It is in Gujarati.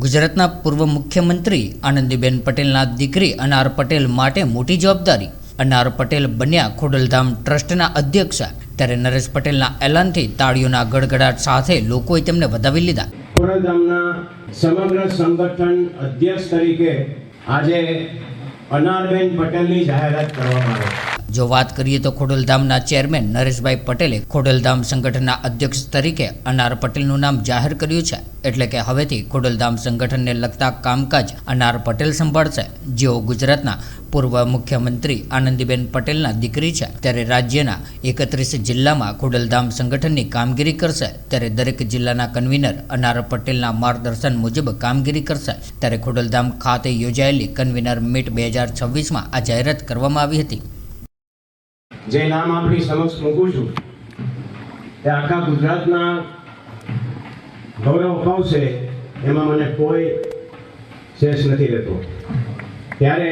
ગુજરાતના પૂર્વ મુખ્યમંત્રી આનંદીબેન પટેલના દીકરી અનાર પટેલ માટે મોટી જવાબદારી. અનાર પટેલ બન્યા ખોડલધામ ટ્રસ્ટના અધ્યક્ષ. ત્યારે નરેશ પટેલના એલાનથી તાળીઓના ગડગડાટ સાથે લોકોએ તેમને વધાવી લીધા. ખોડલધામના સમગ્ર સંગઠન અધ્યક્ષ તરીકે આજે અનારબેન પટેલની જાહેરાત કરવામાં આવે. જો વાત કરીએ તો ખોડલધામના ચેરમેન નરેશભાઈ પટેલે ખોડલધામ સંગઠનના અધ્યક્ષ તરીકે અનાર પટેલનું નામ જાહેર કર્યું છે. એટલે કે હવેથી ખોડલધામ સંગઠનને લગતા કામકાજ અનાર પટેલ સંભાળશે. જેઓ ગુજરાતના પૂર્વ મુખ્યમંત્રી આનંદીબેન પટેલના દીકરી છે. ત્યારે રાજ્યના એકત્રીસ જિલ્લામાં ખોડલધામ સંગઠનની કામગીરી કરશે. ત્યારે દરેક જિલ્લાના કન્વીનર અનાર પટેલના માર્ગદર્શન મુજબ કામગીરી કરશે. ત્યારે ખોડલધામ ખાતે યોજાયેલી કન્વીનર મીટ બે હજાર છવ્વીસમાં આ જાહેરાત કરવામાં આવી હતી. જે નામ આપણી સમક્ષ મૂકું છું, તે આખા ગુજરાતના ગૌરવ અપાવશે, એમાં મને કોઈ શેષ નથી રહેતો. ત્યારે